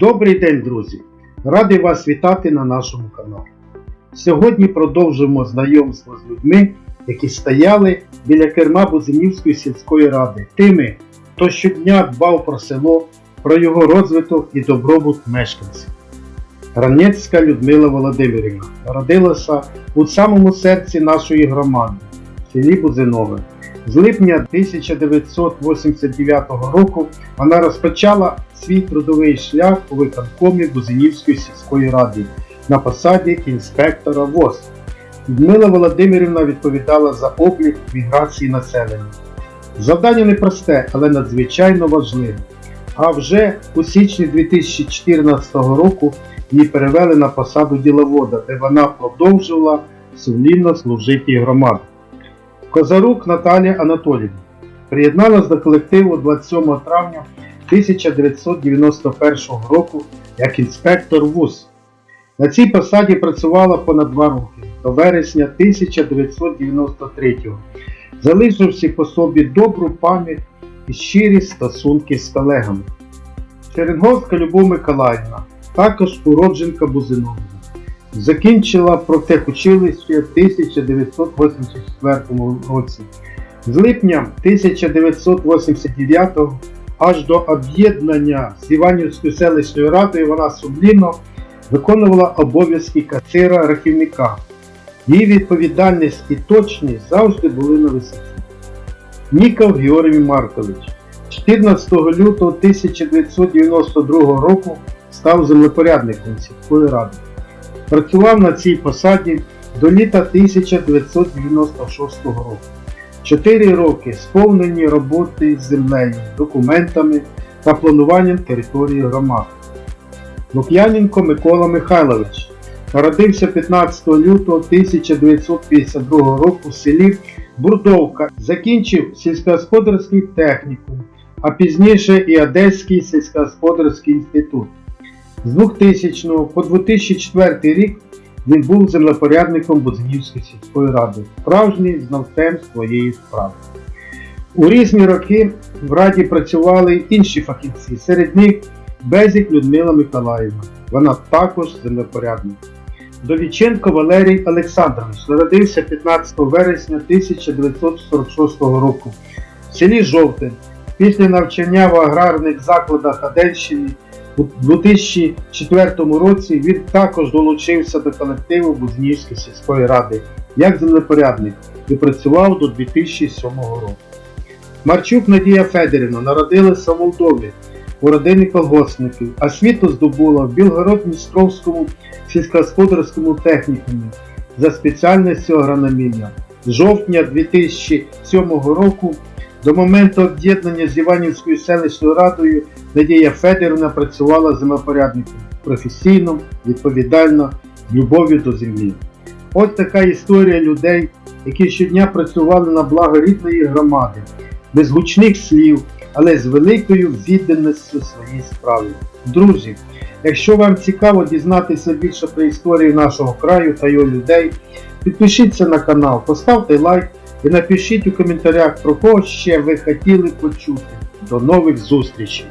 Добрий день, друзі! Радий вас вітати на нашому каналі. Сьогодні продовжуємо знайомство з людьми, які стояли біля керма Бузинівської сільської ради, тими, хто щодня дбав про село, про його розвиток і добробут мешканців. Ранецька Людмила Володимирівна народилася у самому серці нашої громади, в селі Бузинове. З липня 1989 року вона розпочала свій трудовий шлях у виконкомі Бузинівської сільської ради на посаді інспектора ВОЗ. Людмила Володимирівна відповідала за облік міграції населення. Завдання непросте, але надзвичайно важливе. А вже у січні 2014 року її перевели на посаду діловода, де вона продовжувала сумлінно служити громаді. Козарук Наталія Анатоліївна приєдналась до колективу 27 травня 1991 року як інспектор ВУЗ. На цій посаді працювала понад два роки до вересня 1993 залишивши по собі добру пам'ять і щирі стосунки з колегами. Черенговська Любов Миколаївна, також уродженка Бузинової. Закінчила профтехучилище в 1984 році. З липня 1989 аж до об'єднання з Іванівською селищною радою вона сумлінно виконувала обов'язки касира рахівника. Її відповідальність і точність завжди були на висоті. Ніков Георгій Маркович 14 лютого 1992 року став землепорядником сільської ради. Працював на цій посаді до літа 1996 року. Чотири роки сповнені роботи з землею, документами та плануванням території громад. Лук'яненко Микола Михайлович народився 15 лютого 1952 року в селі Бурдовка, закінчив сільськогосподарський технікум, а пізніше і Одеський сільськогосподарський інститут. З 2000 по 2004 рік він був землепорядником Бузинівської сільської ради, справжній знавцем своєї справи. У різні роки в раді працювали інші фахівці, серед них Безік Людмила Миколаївна. Вона також землепорядник. Довіченко Валерій Олександрович народився 15 вересня 1946 року в селі Жовте. Після навчання в аграрних закладах Одещини у 2004 році він також долучився до колективу Бузнівської сільської ради як землепорядник і працював до 2007 року. Марчук Надія Федорівна народилася в Молдові у родині колгоспників, а світу здобула в Білгород-Дністровському сільськогосподарському технікумі за спеціальністю агрономія. З жовтня 2007 року до моменту об'єднання з Іванівською селищною радою Надія Федорівна працювала землепорядником професійно, відповідально, з любов'ю до землі. Ось така історія людей, які щодня працювали на благо рідної громади, без гучних слів, але з великою відданістю своїй справі. Друзі, якщо вам цікаво дізнатися більше про історію нашого краю та його людей, підпишіться на канал, поставте лайк і напишіть у коментарях про кого ще ви хотіли почути. До нових зустрічей!